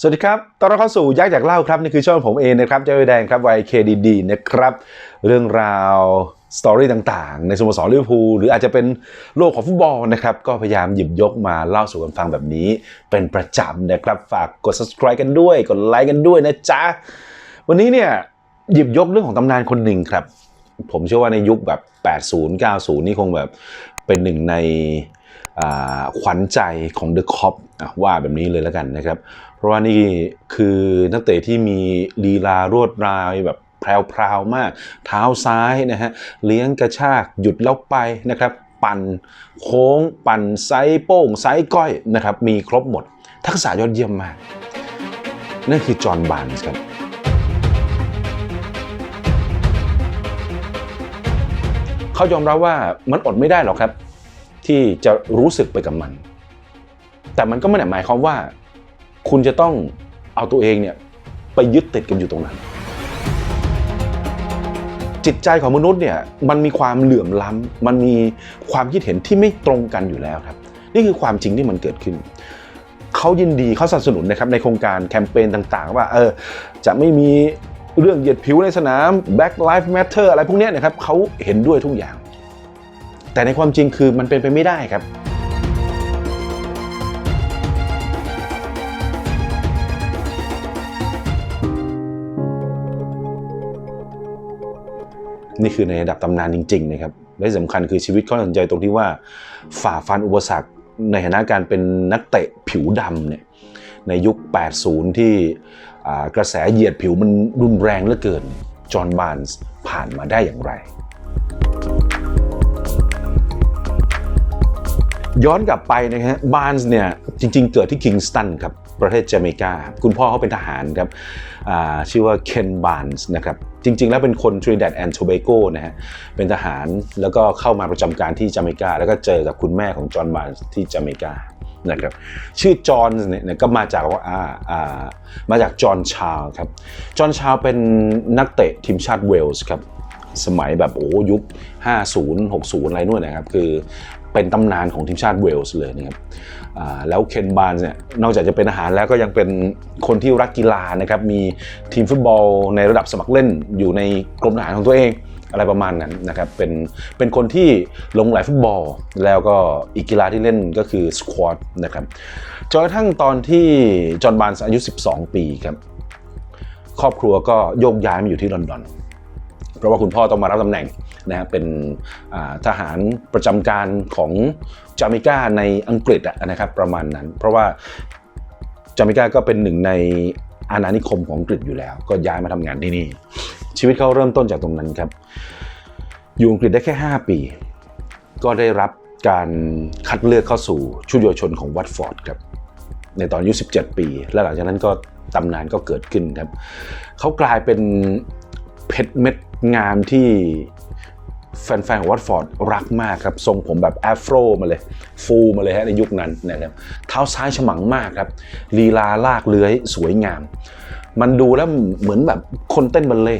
สวัสดีครับ ตอนเรับเข้าสู่ยักษ์อยากเล่าครับ นี่คือช่องผมเองนะครับ เจ้าแดงครับ YKDD นะครับ เรื่องราวสตอรี่ต่างๆ ในสโมสรลิเวอร์พูลหรืออาจจะเป็นโลกของฟุตบอลนะครับ ก็พยายามหยิบยกมาเล่าสู่กันฟังแบบนี้ เป็นประจำนะครับ ฝากกด subscribe กันด้วย กดไลค์กันด้วยนะจ๊ะ วันนี้เนี่ยหยิบยกเรื่องของตำนานคนหนึ่งครับ ผมเชื่อว่าในยุคแบบ 80 90 นี่คงแบบเป็นหนึ่งใน ขวัญใจของเดอะคอปว่าแบบนี้เลยแล้วกันนะครับ เพราะว่านี่คือนักเตะที่มีลีลารวดรายแบบแพรวๆมาก เท้าซ้ายนะฮะเลี้ยงกระชากหยุดแล้วไปนะครับ ปั่นโค้ง ปั่นไซโป้งไซก้อยนะครับ มีครบหมด ทักษะยอดเยี่ยมมาก นั่นคือจอห์นบาร์นส์ครับเขายอมรับว่ามันอดไม่ได้หรอกครับ ที่จะรู้สึกไปกับมัน แต่มันก็ไม่ได้หมายความว่า คุณจะต้องเอาตัวเองเนี่ยไปยึดติดกันอยู่ตรงนั้น จิตใจของมนุษย์เนี่ยมันมีความเหลื่อมล้ำมันมีความคิดเห็นที่ไม่ตรงกันอยู่แล้วครับ นี่คือความจริงที่มันเกิดขึ้นเขายินดีเขาสนับสนุนนะครับในโครงการแคมเปญต่างๆ ว่าเออจะไม่มีเรื่องเหยียดผิวในสนาม Black Lives Matter อะไรพวกนี้นะครับเขาเห็นด้วยทุกอย่าง แต่ในความจริงคือมันเป็นไปไม่ได้ครับนี่คือในระดับตำนานจริง ๆ นะครับ และสำคัญคือชีวิตเขาสนใจตรงที่ว่าฝ่าฟันอุปสรรคในฐานะการเป็นนักเตะผิวดำเนี่ยในยุค 80 ที่กระแสเหยียดผิวมันรุนแรงเหลือเกิน จอห์นบานส์ผ่านมาได้อย่างไร ย้อนกลับไปนะฮะบาร์นส์เนี่ยจริงๆ เกิดที่คิงสตันครับประเทศจาเมกา คุณพ่อเขาเป็นทหารครับชื่อว่าเคนบาร์นส์นะครับจริง ๆ แล้วเป็นคนทริน d ดแอนโทเบโกนะฮะเป็นทหารแล้วก็เข้ามาประจำการที่จาเมกา แล้วก็เจอกับคุณแม่ของจอห์นบาร์นส์ที่จาเมกานะครับชื่อจอห์นเนี่ยก็มาจากว่าอ่ามาจากจอห์นชาลครับจอห์นชาลเป็นนักเตะทีมชาติเวลส์ครับสมัยแบบโอ้ยุค 50 60 อะไรนู่นนะครับ คือ เป็นตำนานของทีมชาติเวลส์เลยนะครับแล้วเคนบาร์นเนี่ยนอกจากจะเป็นอาหารแล้วก็ยังเป็นคนที่รักกีฬานะครับมีทีมฟุตบอลในระดับสมัครเล่นอยู่ในกรมทหารของตัวเองอะไรประมาณนั้นนะครับเป็นเป็นคนที่ลงไหลฟุตบอล แล้วก็อีกกีฬาที่เล่นก็คือสควอตนะครับจนกระทั่งตอนที่จอห์นบาร์นส์อายุ 12 ปีครับครอบครัวก็โยกย้ายมาอยู่ที่ลอนดอน เพราะว่าคุณพ่อต้องมารับตำแหน่งนะฮะเป็นทหารประจำการของจาเมกาในอังกฤษะนะครับประมาณนั้น เพราะว่าจาเมกาก็เป็นหนึ่งในอาณานิคมของอังกฤษอยู่แล้ว ก็ย้ายมาทำงานที่นี่ ชีวิตเขาเริ่มต้นจากตรงนั้นครับ อยู่อังกฤษได้แค่ 5 ปี ก็ได้รับการคัดเลือกเข้าสู่ชุดเยาวชนของวัตฟอร์ดครับในตอนอายุ17 ปี และหลังจากนั้นก็ตำนานก็เกิดขึ้นครับเขากลายเป็น เพชรเม็ดงามที่แฟนๆของวัตฟอร์ดรักมากครับ ทรงผมแบบแอฟโรมาเลย ฟูมาเลยฮะในยุคนั้นนะครับเท้าซ้ายฉมังมากครับ ลีลาลากเลื้อยสวยงาม มันดูแล้วเหมือนแบบคนเต้นบัลเล่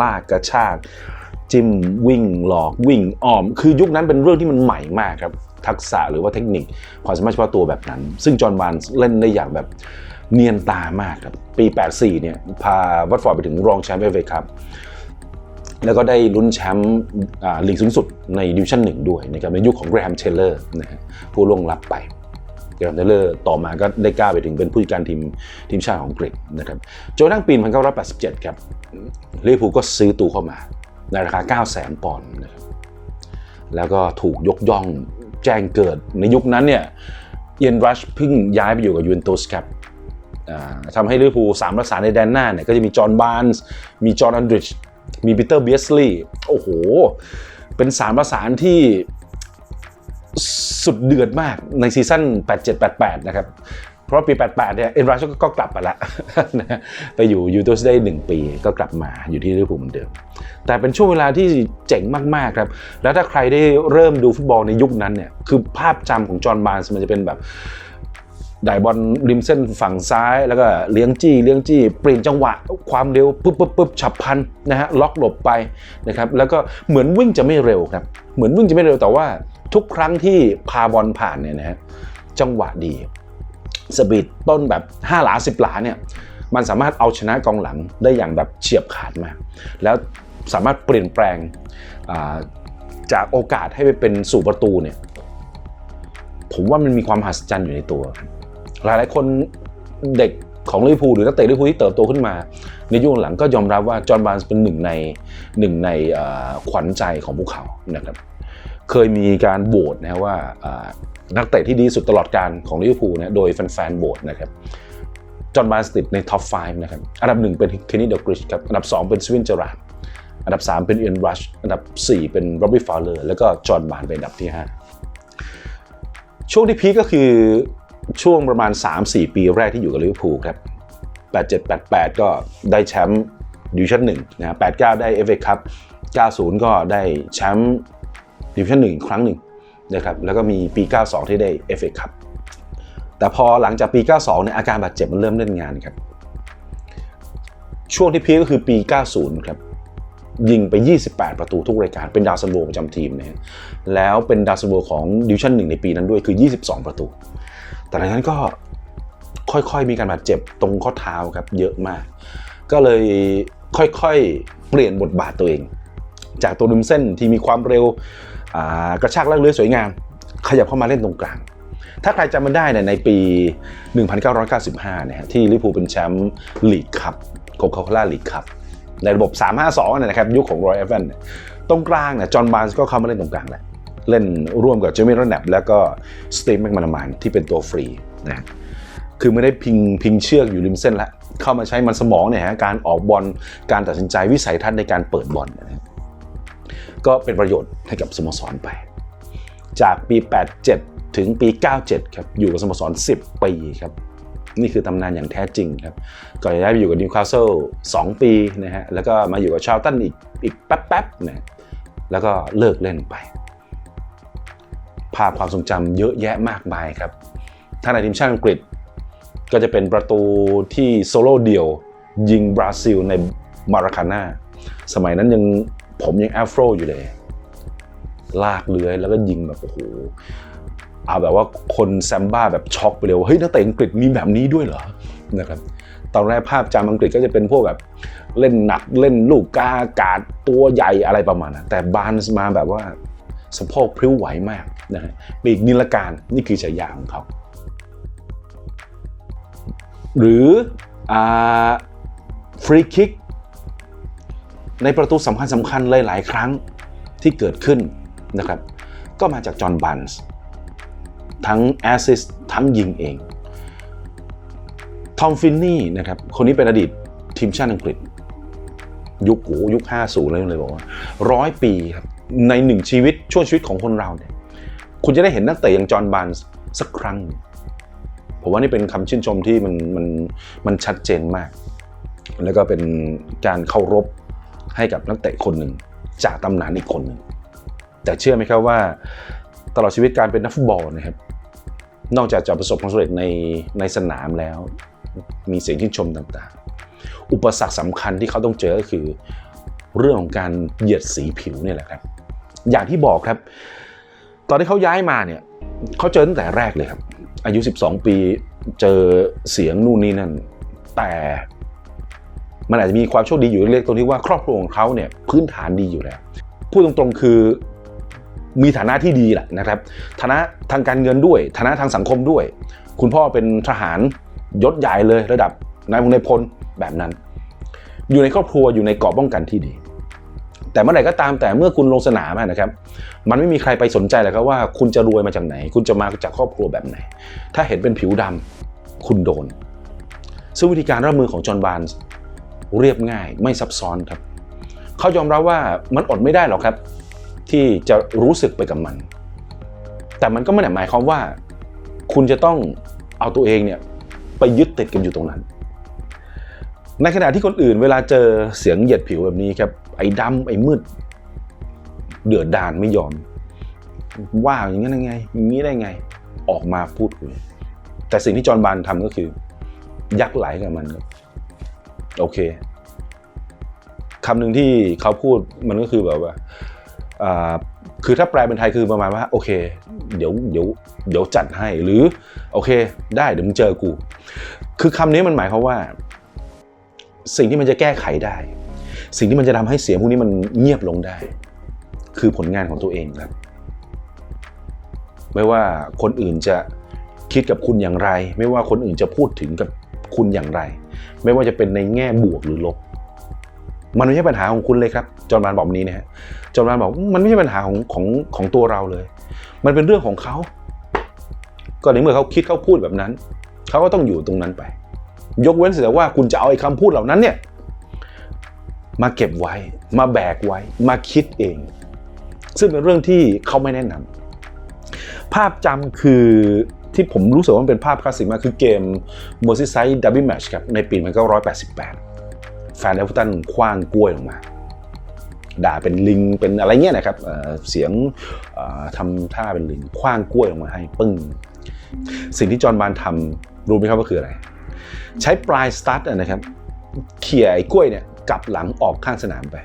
ลากกระชาก จิ้มวิ่งหลอกวิ่งอ้อม คือยุคนั้นเป็นเรื่องที่มันใหม่มากครับ ทักษะหรือว่าเทคนิคความสามารถเฉพาะตัวแบบนั้น ซึ่งจอห์นบานเล่นได้อย่างแบบ เนียนตามากครับ ปี 84 เนี่ย พาวัตฟอร์ดไปถึงรองแชมป์เอฟเอครับแล้วก็ได้ลุ้นแชมป์ลีกสูงสุดในดิวิชั่นหนึ่งด้วยนะครับในยุคของแกรมเทเลอร์นะฮะผู้ล่วงลับไปแกร h มเทเลอร์ต่อมาก็ได้ก้าวไปถึงเป็นผู้จัดการทีมทีมชาติของอังกฤษนะครับจนทั่งปี 1987 ครับลิเวอร์พูลก็ซื้อตัวเข้ามา ในราคา 9 0 0 0 0 0 ปอนด์นะครับแล้วก็ถูกยกย่องแจ้งเกิดในยุคนั้นเนี่ยเอียนรัชเพิ่งย้ายไปอยู่กับยูเวนตุสครับ ทำให้ลิเวอร์พูลสามรักษาในแดนหน้าเนี่ยก็จะมีจอห์นบาร์นส์มีจอห์นอันดริชมีปีเตอร์เบียสลีย์โอ้โห เป็นสามประสานที่สุดเดือดมากในซีซั่น 87-88 นะครับ เพราะปี 88 เนี่ย เอ็นราชก็กลับมาละ ไปอยู่ยูทูสได้ 1 ปีก็กลับมาอยู่ที่ลิเวอร์พูลเหมือนเดิม แต่เป็นช่วงเวลาที่เจ๋งมากๆครับ แล้วถ้าใครได้เริ่มดูฟุตบอลในยุคนั้นเนี่ย คือภาพจำของจอห์นบาร์นส์มันจะเป็นแบบ ได้บอลริมเส้นฝั่งซ้าย แล้วก็เลี้ยงจี้เลี้ยงจี้เปลี่ยนจังหวะ ความเร็วปุ๊บปุ๊บปุ๊บฉับพันนะฮะล็อกหลบไปนะครับแล้วก็เหมือนวิ่งจะไม่เร็วครับเหมือนวิ่งจะไม่เร็วแต่ว่าทุกครั้งที่พาบอลผ่านเนี่ยนะฮะจังหวะดีสปีดต้นแบบ 5 หลา 10 หลาเนี่ยมันสามารถเอาชนะกองหลังได้อย่างแบบเฉียบขาดมาก แล้วสามารถเปลี่ยนแปลงจากโอกาสให้ไปเป็นสู่ประตูเนี่ยผมว่ามันมีความมหัศจรรย์อยู่ในตัวครับ หลายๆคนเด็กของลิเวอร์พูลหรือนักเตะลิเวอร์พูลที่เติบโตขึ้นมา ในยุคหลังก็ยอมรับว่าจอห์นบาร์นส์เป็นหนึ่งในหนึ่งในขวัญใจของพวกเขานะครับเคยมีการโหวตนะว่านักเตะที่ดีสุดตลอดการของลิเวอร์พูลนะโดยแฟนๆโหวตนะครับจอห์นบาร์นส์ติดในท็อป 5 นะครับ อันดับหนึ่งเป็นเคนนี่เดลกริชครับ อันดับ 2 เป็นสวินเจอราร์ดอันดับ 3 เป็นเอียนรัช อันดับ 4 เป็นโรบบี้ฟาวเลอร์ แล้วก็จอห์นบาร์นเป็นอันดับที่ 5 ช่วงที่พีก็คือ ช่วงประมาณ 3-4 ปีแรกที่อยู่กับลิเวอร์พูลครับ87 88 ก็ได้แชมป์ดิวิชั่น1นะ89 ได้ FA คัพ90 ก็ได้แชมป์ดิวิชั่น1อีกครั้งหนึ่งนะครับแล้วก็มีปี 92 ที่ได้ FA คัพแต่พอหลังจากปี 92 เนี่ยอาการบาดเจ็บมันเริ่มเล่นงานครับ ช่วงที่พีก็คือปี 90 ครับยิงไป 28 ประตูทุกรายการเป็นดาวซันโวประจำทีมนะฮะแล้วเป็นดาวซันโวของดิวิชั่น1ในปีนั้นด้วยคือ 22 ประตู แต่หลังจากนั้นก็ค่อยๆมีการบาดเจ็บตรงข้อเท้าครับเยอะมาก ก็เลยค่อยๆเปลี่ยนบทบาทตัวเอง จากตัวริมเส้นที่มีความเร็วกระชากลากเลื้อยสวยงาม ขยับเข้ามาเล่นตรงกลาง ถ้าใครจำมันได้เนี่ยในปี 1995เนี่ยฮะที่ลิเวอร์พูลเป็นแชมป์ลีกคัพโคคาโคล่าลีกคัพในระบบ 3-5-2เนี่ยนะครับยุคของรอยเอฟเวนตรงกลางเนี่ยจอห์นบาร์นส์ก็เข้ามาเล่นตรงกลางแหละ เล่นร่วมกับเจมี่โรนแนบแล้วก็สตีฟแมกมานามานที่เป็นตัวฟรีนะคือไม่ได้พิงพิงเชือกอยู่ริมเส้นละเข้ามาใช้มันสมองเนี่ยฮะการออกบอลการตัดสินใจวิสัยทัศน์ในการเปิดบอลนะฮะก็เป็นประโยชน์ให้กับสโมสรไป จากปี 87 ถึงปี 97 ครับอยู่กับสโมสร 10 ปีครับนี่คือตำนานอย่างแท้จริงครับ ก่อนจะได้ไปอยู่กับนิวคาสเซิล2ปีนะฮะ แล้วก็มาอยู่กับชาร์ลตันอีกอีกแป๊บๆนะแล้วก็เลิกเล่นไป ภาพความทรงจำเยอะแยะมากมายครับ ถ้าในทีมชาติอังกฤษ ก็จะเป็นประตูที่โซโล่เดี่ยว ยิงบราซิลในมาราคาน่าสมัยนั้นยังผมยังแอฟโรอยู่เลย ลากเลื้อยแล้วก็ยิงแบบโอ้โหเอาแบบว่าคนแซมบ้าแบบช็อกไปเลยว่าเฮ้ยนักเตะอังกฤษมีแบบนี้ด้วยเหรอนะครับตอนแรกภาพจำอังกฤษก็จะเป็นพวกแบบเล่นหนักเล่นลูกกากาศตัวใหญ่อะไรประมาณนั้นแต่บาร์นส์มาแบบว่าสะโพกพริ้วไหวมาก นะฮะปีกนิลการนี่คือฉายาของเขา หรือฟรีคิกในประตูสำคัญสำคัญหลาย ๆ ครั้งที่เกิดขึ้นนะครับ ก็มาจากจอห์นบันส์ทั้งแอสซิสทั้งยิงเอง ทอมฟินนี่นะครับ คนนี้เป็นอดีตทีมชาติอังกฤษ ยุคโหยุค 50 เลยเลยบอกว่าร้อยปีครับ ในหนึ่งชีวิตช่วงชีวิตของคนเราเนี่ย คุณจะได้เห็นนักเตะอย่างจอห์นบันส์สักครั้ง ผมว่านี่เป็นคำชื่นชมที่มันมันมันชัดเจนมาก แล้วก็เป็นการเคารพให้กับนักเตะคนหนึ่ง จากตำนานอีกคนหนึ่ง แต่เชื่อไหมครับว่าตลอดชีวิตการเป็นนักฟุตบอลนะครับ นอกจากจะประสบความสำเร็จในในสนามแล้ว มีเสียงชื่นชมต่างๆ อุปสรรคสำคัญที่เขาต้องเจอก็คือ เรื่องของการเหยียดสีผิวเนี่ยแหละครับ อย่างที่บอกครับ ตอนที่เขาย้ายมาเนี่ยเขาเจอตั้งแต่แรกเลยครับ อายุ 12 ปีเจอเสียงนู่นนี่นั่น แต่มันอาจจะมีความโชคดีอยู่เล็กๆตรงที่ว่าครอบครัวของเขาเนี่ยพื้นฐานดีอยู่แล้วพูดตรงๆคือมีฐานะที่ดีแหละนะครับฐานะทางการเงินด้วยฐานะทางสังคมด้วย คุณพ่อเป็นทหารยศใหญ่เลยระดับนายพลนายพลแบบนั้น อยู่ในครอบครัวอยู่ในกราะป้องกันที่ดี แต่เมื่อไหร่ก็ตามแต่เมื่อคุณลงสนามนะครับ มันไม่มีใครไปสนใจเลยครับว่าคุณจะรวยมาจากไหน คุณจะมาจากครอบครัวแบบไหน ถ้าเห็นเป็นผิวดำคุณโดน ซึ่งวิธีการรับมือของจอห์นบานส์เรียบง่ายไม่ซับซ้อนครับ เขายอมรับว่ามันอดไม่ได้หรอกครับ ที่จะรู้สึกไปกับมัน แต่มันก็ไม่ได้หมายความว่า คุณจะต้องเอาตัวเองเนี่ยไปยึดติดกันอยู่ตรงนั้น ในขณะที่คนอื่นเวลาเจอเสียงเหยียดผิวแบบนี้ครับ ไอ้ดำไอ้มืด เดือดดานไม่ยอม ว่าอย่างนั้นได้ไงอย่างนี้ได้ไง ออกมาพูดคุยแต่สิ่งที่จอห์นบานทำก็คือ ยักไหลกับมันโอเคคำหนึ่งที่เขาพูดมันก็คือแบบว่าอ่าคือถ้าแปลเป็นไทยคือประมาณว่า โอเค เดี๋ยวเดี๋ยวเดี๋ยวจัดให้หรือ โอเค ได้เดี๋ยวมึงเจอกู คือคำนี้มันหมายความว่า สิ่งที่มันจะแก้ไขได้ สิ่งที่มันจะทำให้เสียงพวกนี้มันเงียบลงได้ คือผลงานของตัวเองครับ ไม่ว่าคนอื่นจะคิดกับคุณอย่างไร ไม่ว่าคนอื่นจะพูดถึงกับคุณอย่างไร ไม่ว่าจะเป็นในแง่บวกหรือลบ มันไม่ใช่ปัญหาของคุณเลยครับ จอห์นบานบอกแบบนี้นะฮะ จอห์นบานบอกมันไม่ใช่ปัญหาของของของตัวเราเลย มันเป็นเรื่องของเขา ก็ในเมื่อเขาคิดเขาพูดแบบนั้น เขาก็ต้องอยู่ตรงนั้นไป ยกเว้นเสียว่าคุณจะเอาไอ้คำพูดเหล่านั้นเนี่ย มาเก็บไว้ มาแบกไว้ มาคิดเอง ซึ่งเป็นเรื่องที่เขาไม่แนะนำภาพจำคือที่ผมรู้สึกว่ามันเป็นภาพคลาสสิกมากคือเกม Merseyside Derby Match ครับในปี 1988 แฟนเอเวอร์ตันคว้างกล้วยลงมา ด่าเป็นลิงเป็นอะไรเงี้ยนะครับเเสียงทำท่าเป็นลิงคว้างกล้วยลงมาให้ปึ้ง สิ่งที่จอห์นบานทำรู้ไหมครับว่าคืออะไร ใช้ปลายสตาร์ทนะครับเขี่ยไอ้กล้วยเนี่ย กลับหลังออกข้างสนามไป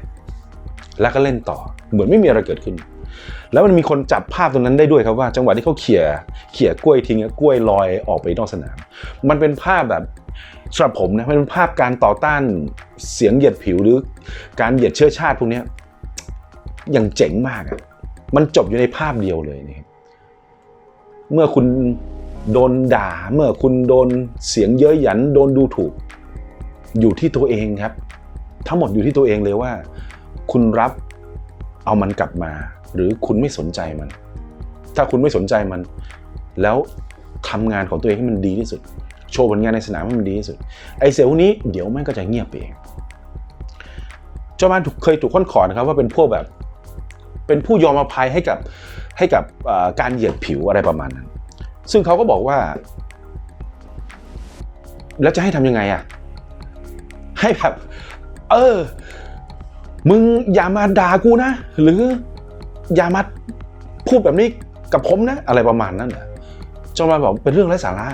แล้วก็เล่นต่อเหมือนไม่มีอะไรเกิดขึ้น แล้วมันมีคนจับภาพตรงนั้นได้ด้วยครับว่า จังหวะที่เขาเขี่ยเขี่ยกล้วยทิ้งกล้วยลอยออกไปนอกสนาม มันเป็นภาพแบบสำหรับผมนะมันเป็นภาพการต่อต้านเสียงเหยียดผิวหรือการเหยียดเชื้อชาติพวกนี้อย่างเจ๋งมากอะมันจบอยู่ในภาพเดียวเลยนี่เมื่อคุณโดนด่าเมื่อคุณโดนเสียงเย้ยหยันโดนดูถูก อยู่ที่ตัวเองครับ ทั้งหมดอยู่ที่ตัวเองเลยว่า คุณรับเอามันกลับมา หรือคุณไม่สนใจมัน ถ้าคุณไม่สนใจมัน แล้วทำงานของตัวเองให้มันดีที่สุด โชว์ผลงานในสนามให้มันดีที่สุด ไอ้เซลล์พวกนี้เดี๋ยวแม่งก็จะเงียบไปเองเจ้าบ้านถูกเคยถูกค้นขอนะครับว่าเป็นพวกแบบ เป็นผู้ยอมอภัยให้กับให้กับการเหยียดผิวอะไรประมาณนั้น ซึ่งเขาก็บอกว่า แล้วจะให้ทำยังไงอะให้แบบ เออ มึงอย่ามาด่ากูนะ หรืออย่ามาพูดแบบนี้กับผมนะ อะไรประมาณนั้นเหรอจอห์นมาบอกเป็นเรื่องไร้สาระ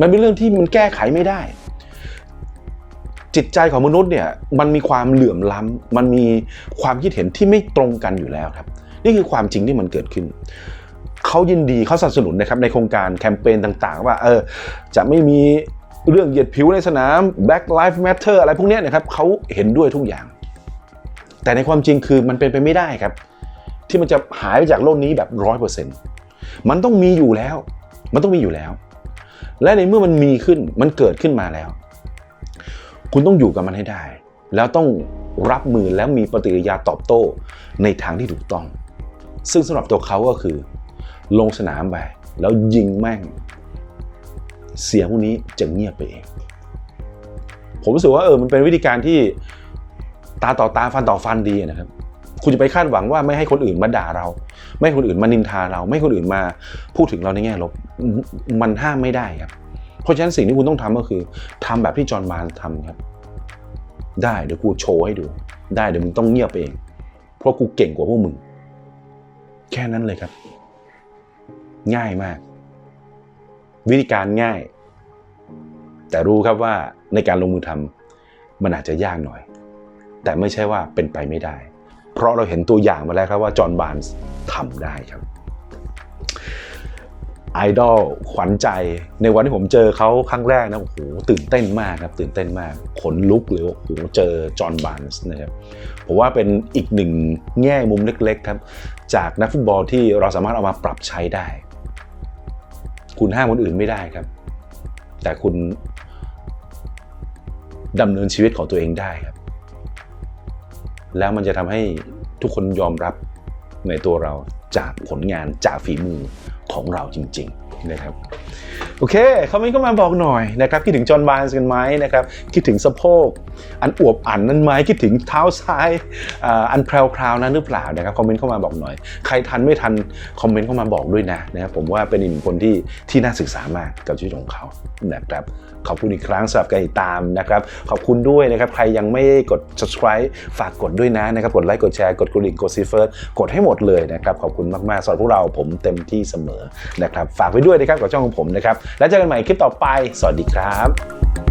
มันเป็นเรื่องที่มันแก้ไขไม่ได้ จิตใจของมนุษย์เนี่ย มันมีความเหลื่อมล้ำมันมีความคิดเห็นที่ไม่ตรงกันอยู่แล้วครับ นี่คือความจริงที่มันเกิดขึ้นเขายินดีเขาสนับสนุนนะครับในโครงการแคมเปญต่าง ๆ ว่า เออ จะไม่มี เรื่องเหยียดผิวในสนาม Black Lives Matter อะไรพวกนี้นะครับเขาเห็นด้วยทุกอย่าง แต่ในความจริงคือมันเป็นไปไม่ได้ครับ ที่มันจะหายไปจากโลกนี้แบบร้อยเปอร์เซ็นต์มันต้องมีอยู่แล้ว มันต้องมีอยู่แล้ว และในเมื่อมันมีขึ้นมันเกิดขึ้นมาแล้ว คุณต้องอยู่กับมันให้ได้ แล้วต้องรับมือแล้วมีปฏิกิริยาตอบโต้ในทางที่ถูกต้อง ซึ่งสำหรับตัวเขาก็คือ ลงสนามไปแล้วยิงแม่ง เสียงพวกนี้จะเงียบไปเอง ผมรู้สึกว่าเออมันเป็นวิธีการที่ตาต่อตาฟันต่อฟันดีนะครับ คุณจะไปคาดหวังว่าไม่ให้คนอื่นมาด่าเรา ไม่ให้คนอื่นมานินทาเรา ไม่ให้คนอื่นมาพูดถึงเราในแง่ลบมันห้ามไม่ได้ครับ เพราะฉะนั้นสิ่งที่คุณต้องทำก็คือทำแบบที่จอห์นบาร์นทำครับ ได้เดี๋ยวกูโชว์ให้ดู ได้เดี๋ยวมึงต้องเงียบเอง เพราะกูเก่งกว่าพวกมึง แค่นั้นเลยครับ ง่ายมาก วิธีการง่าย แต่รู้ครับว่าในการลงมือทำมันอาจจะยากหน่อย แต่ไม่ใช่ว่าเป็นไปไม่ได้ เพราะเราเห็นตัวอย่างมาแล้วครับว่าจอห์นบานส์ทำได้ครับไอดอลขวัญใจในวันที่ผมเจอเขาครั้งแรกนะโอ้โหตื่นเต้นมากครับ ตื่นเต้นมาก ขนลุกเลยโอ้โหเจอจอห์นบานส์นะครับผมว่าเป็นอีกหนึ่งแง่มุมเล็กๆครับ จากนักฟุตบอลที่เราสามารถเอามาปรับใช้ได้ คุณห้ามคนอื่นไม่ได้ครับ แต่คุณดำเนินชีวิตของตัวเองได้ครับ แล้วมันจะทำให้ทุกคนยอมรับในตัวเราจากผลงานจากฝีมือของเราจริง ๆ นะครับ โอเคคอมเมนต์เข้ามาบอกหน่อยนะครับ คิดถึงจอห์นบานส์กันไหมนะครับ คิดถึงสะโพก อันอวบอันนั้นไหมคิดถึงเท้าซ้ายอันแพรวๆนั้นหรือเปล่านะครับคอมเมนต์เข้ามาบอกหน่อย ใครทันไม่ทันคอมเมนต์เข้ามาบอกด้วยนะนะครับผมว่าเป็นอีกหนึ่งคนที่ที่น่าศึกษามากกับชีวิตของเขานะครับขอบคุณอีกครั้งสำหรับการติดตามนะครับขอบคุณด้วยนะครับใครยังไม่กด subscribe ฝากกดด้วยนะนะครับกดไลค์กดแชร์กดกริ่งกดซีเฟิร์กดให้หมดเลยนะครับขอบคุณมากๆสำหรับพวกเราผมเต็มที่เสมอนะครับฝากไว้ด้วยนะครับกับช่องของผมนะครับแล้วเจอกันใหม่คลิปต่อไป สวัสดีครับ